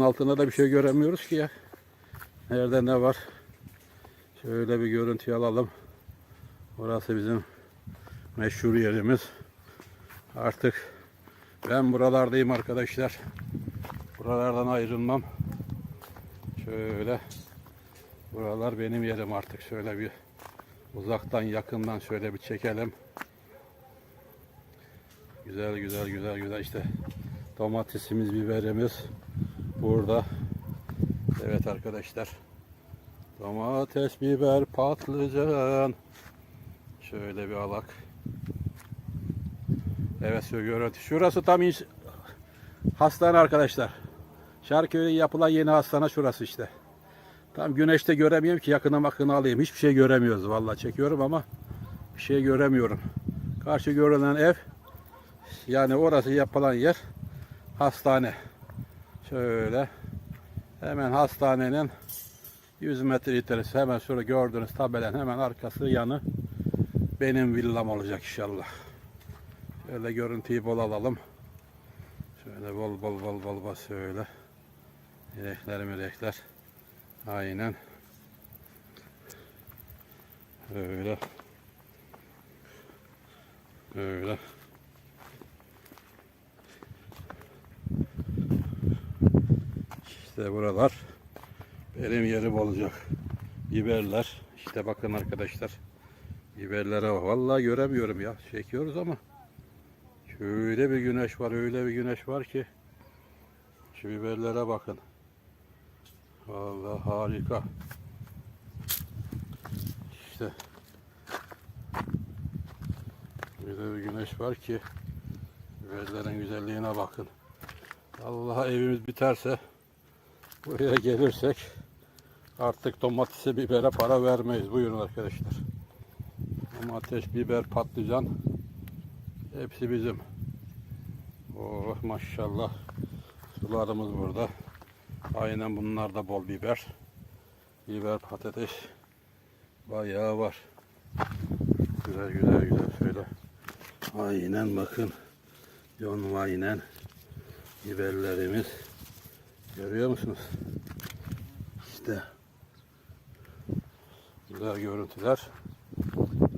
altında da bir şey göremiyoruz ki ya. Nerede ne var? Şöyle bir görüntü alalım. Burası bizim meşhur yerimiz. Artık ben buralardayım arkadaşlar. Buralardan ayrılmam. Şöyle buralar benim yerim artık. Şöyle bir uzaktan yakından şöyle bir çekelim. Güzel güzel güzel güzel işte domatesimiz, biberimiz burada. Evet arkadaşlar. Domates, biber, patlıcan. Şöyle bir alak. Evet şu görüntü. Şurası tam inş- hastane arkadaşlar. Şarköy'de yapılan yeni hastane şurası işte. Tam güneşte göremiyorum ki yakına makına alayım. Hiçbir şey göremiyoruz. Vallahi çekiyorum ama bir şey göremiyorum. Karşı görünen ev yani orası yapılan yer hastane. Şöyle hemen hastanenin 100 metre ilerisi hemen şurada gördüğünüz tabelen hemen arkası yanı benim villam olacak inşallah. Şöyle görüntüyü bol alalım. Şöyle bol bol bol bol bol şöyle. Melekler melekler. Aynen. Öyle. Öyle. İşte buralar benim yerim olacak. Biberler. İşte bakın arkadaşlar. Biberlere. Vallahi göremiyorum ya. Çekiyoruz ama. Şöyle bir güneş var. Öyle bir güneş var ki. Şu biberlere bakın. Vallahi harika. İşte. Öyle bir güneş var ki. Biberlerin güzelliğine bakın. Allah evimiz biterse buraya gelirsek artık domatese bibere para vermeyiz. Buyurun arkadaşlar. Domates, biber, patlıcan hepsi bizim. Oh maşallah. Sularımız burada. Aynen bunlar da bol biber. Biber, patates bayağı var. Güzel güzel güzel şöyle. Aynen bakın. John aynen biberlerimiz. Görüyor musunuz? İşte güzel görüntüler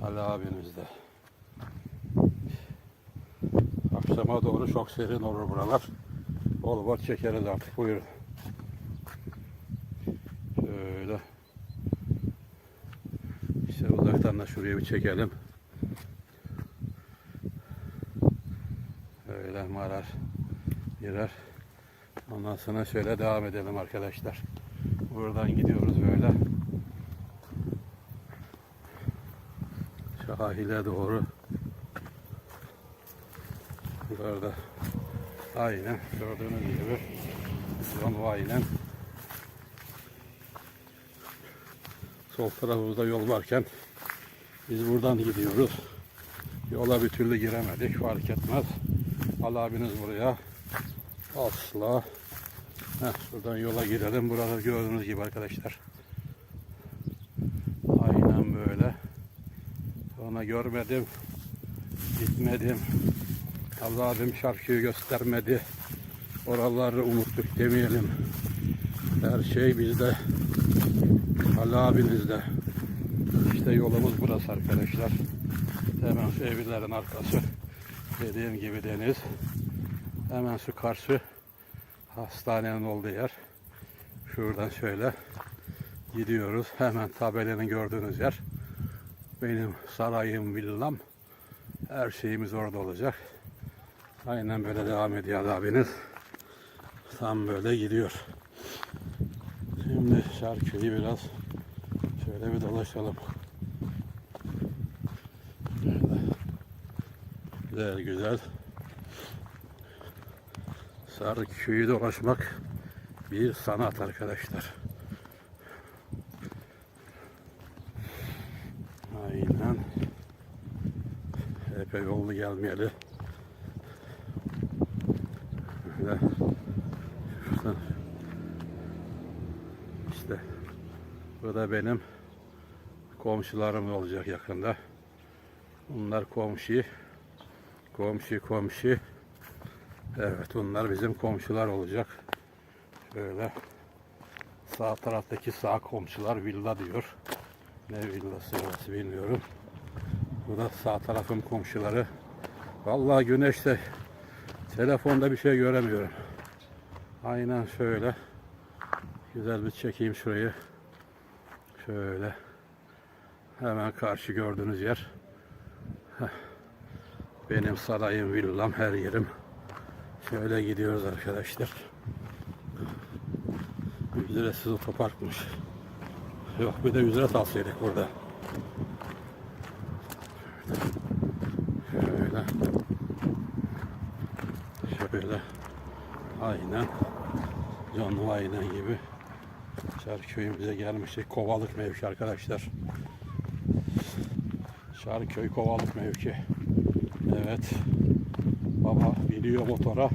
Ali abimizde. Akşama doğru çok serin olur buralar. Bol bol çekeriz artık. Buyurun. Şöyle. İşte uzaktan da şuraya bir çekelim. Öyle marar girer. Ondan sonra şöyle devam edelim arkadaşlar. Buradan gidiyoruz böyle. Sahile doğru. Burada aynen gördüğünüz gibi aynen sol tarafımızda yol varken biz buradan gidiyoruz. Yola bir türlü giremedik fark etmez. Al abiniz buraya asla Heh, şuradan yola girelim. Burada gördüğünüz gibi arkadaşlar. Aynen böyle. Sonra görmedim. Gitmedim. Allah abim şarkıyı göstermedi. Oraları unuttuk demeyelim. Her şey bizde. Allah abinizde. İşte yolumuz burası arkadaşlar. Hemen evlerin arkası. Dediğim gibi deniz. Hemen şu karşı hastanenin olduğu yer. Şuradan şöyle gidiyoruz. Hemen tabelanın gördüğünüz yer. Benim sarayım, villam. Her şeyimiz orada olacak. Aynen böyle devam ediyor abiniz. Tam böyle gidiyor. Şimdi şarkıyı biraz şöyle bir dolaşalım. Güzel güzel. Sarı köyü dolaşmak bir sanat arkadaşlar. Aynen. Epey yolunu gelmeyeli. Böyle. İşte. Bu da benim komşularım olacak yakında. Bunlar komşu. Komşu komşu. Evet bunlar bizim komşular olacak. Böyle sağ taraftaki sağ komşular villa diyor. Ne villası orası bilmiyorum. Bu da sağ tarafın komşuları. Vallahi güneşte telefonda bir şey göremiyorum. Aynen şöyle. Güzel bir çekeyim şurayı. Şöyle. Hemen karşı gördüğünüz yer. Benim sarayım, villam, her yerim. Şöyle gidiyoruz arkadaşlar. Ücretsiz otoparkmış. Yok bir de ücret alsaydık burada. Şöyle. Şöyle. Aynen. Canlı aynen gibi. Şarköy'ümüze gelmiştik. Kovalık mevki arkadaşlar. Şarköy Kovalık mevki. Evet. Baba biniyor motora.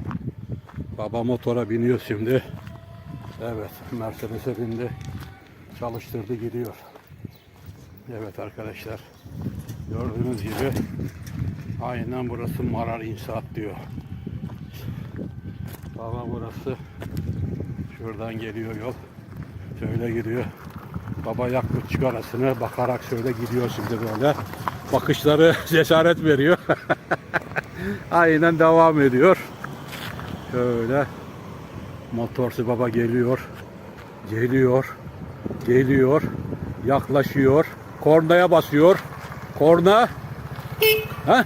Baba motora biniyor şimdi. Evet. Mercedes'e bindi. Çalıştırdı gidiyor. Evet arkadaşlar. Gördüğünüz gibi aynen burası Marar İnşaat diyor. Baba burası şuradan geliyor yol. Şöyle gidiyor. Baba yakmış çıkarasını bakarak şöyle gidiyor şimdi böyle. Bakışları cesaret veriyor. Aynen devam ediyor. Şöyle motorsu baba geliyor. Geliyor. Geliyor. Yaklaşıyor. Kornaya basıyor. Korna. Ha?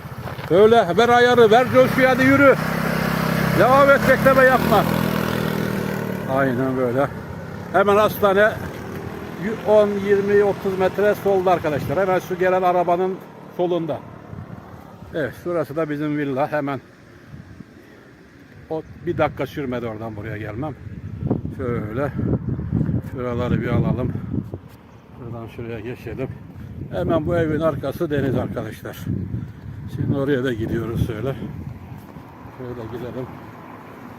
Öyle ver ayarı ver coşkuyu hadi yürü. Devam et bekleme yapma. Aynen böyle. Hemen hastane 10, 20, 30 metre solda arkadaşlar. Hemen şu gelen arabanın solunda. Evet şurası da bizim villa hemen. O bir dakika sürmedi oradan buraya gelmem. Şöyle şuraları bir alalım. Şuradan şuraya geçelim. Hemen bu evin arkası deniz arkadaşlar. Şimdi oraya da gidiyoruz şöyle. Şöyle gidelim.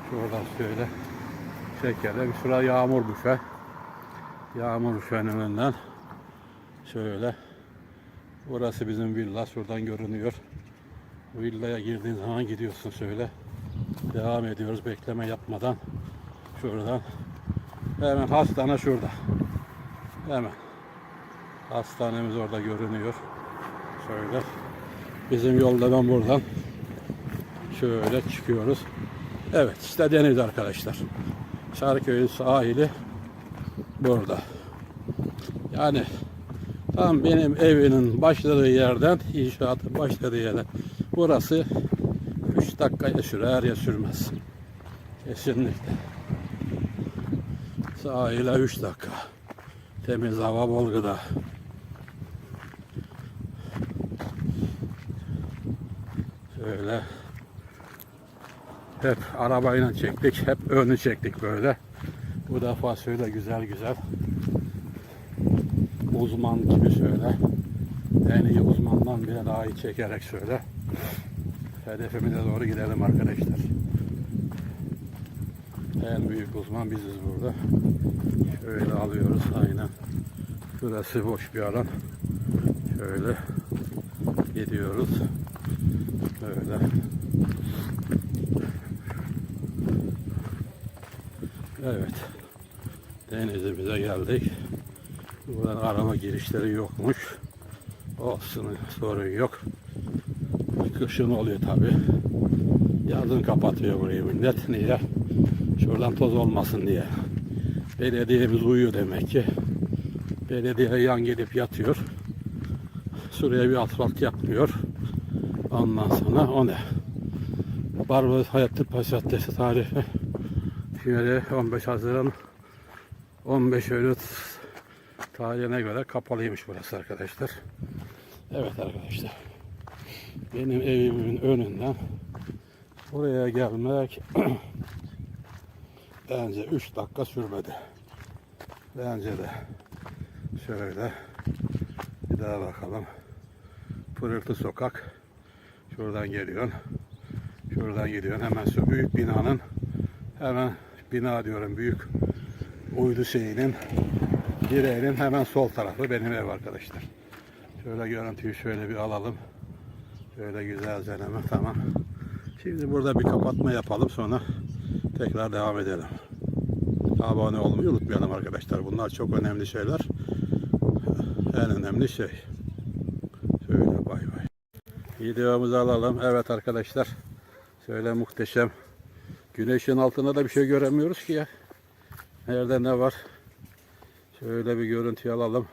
Şuradan şöyle çekelim. Şurada yağmur büfe. Yağmur büfenin önünden şöyle. Burası bizim villa. Şuradan görünüyor. Villaya girdiğin zaman gidiyorsun şöyle. Devam ediyoruz bekleme yapmadan. Şuradan. Hemen hastane şurada. Hemen. Hastanemiz orada görünüyor. Şöyle. Bizim yoldan buradan şöyle çıkıyoruz. Evet işte deniz arkadaşlar. Şarköy'ün sahili burada. Yani tam benim evinin başladığı yerden, inşaatın başladığı yerden burası 3 dakikaya sürer ya sürmez. Kesinlikle. Sahile 3 dakika. Temiz hava bol gıda. Şöyle hep arabayla çektik. Hep önü çektik böyle. Bu defa şöyle güzel güzel uzman gibi şöyle en iyi uzmandan bile daha iyi çekerek şöyle hedefimize doğru gidelim arkadaşlar. En büyük uzman biziz burada. Şöyle alıyoruz aynen. Şurası boş bir alan. Şöyle gidiyoruz. Böyle. Evet. Denizimize geldik. Buradan araba girişleri yokmuş. Olsun sorun yok. Kışın oluyor tabi. Yazın kapatıyor burayı millet. Niye? Şuradan toz olmasın diye. Belediyemiz uyuyor demek ki. Belediye yan gelip yatıyor. Şuraya bir asfalt yapmıyor. Ondan sonra o ne? Barbaros Hayatlı Paşa Caddesi tarihi. Şimdi 15 Haziran 15 Eylül tarihine göre kapalıymış burası arkadaşlar. Evet arkadaşlar. Benim evimin önünden buraya gelmek bence 3 dakika sürmedi. Bence de şöyle bir daha bakalım. Pırıltı sokak. Şuradan geliyorsun. Şuradan gidiyorsun. Hemen şu büyük binanın hemen bina diyorum büyük uydu şeyinin direğinin hemen sol tarafı benim ev arkadaşlar. Şöyle görüntüyü şöyle bir alalım. Şöyle güzelce hemen tamam. Şimdi burada bir kapatma yapalım sonra tekrar devam edelim. Abone olmayı unutmayalım arkadaşlar. Bunlar çok önemli şeyler. En önemli şey. Şöyle bay bay. Videomuzu alalım. Evet arkadaşlar. Şöyle muhteşem. Güneşin altında da bir şey göremiyoruz ki ya. Nerede ne var? Şöyle bir görüntü alalım.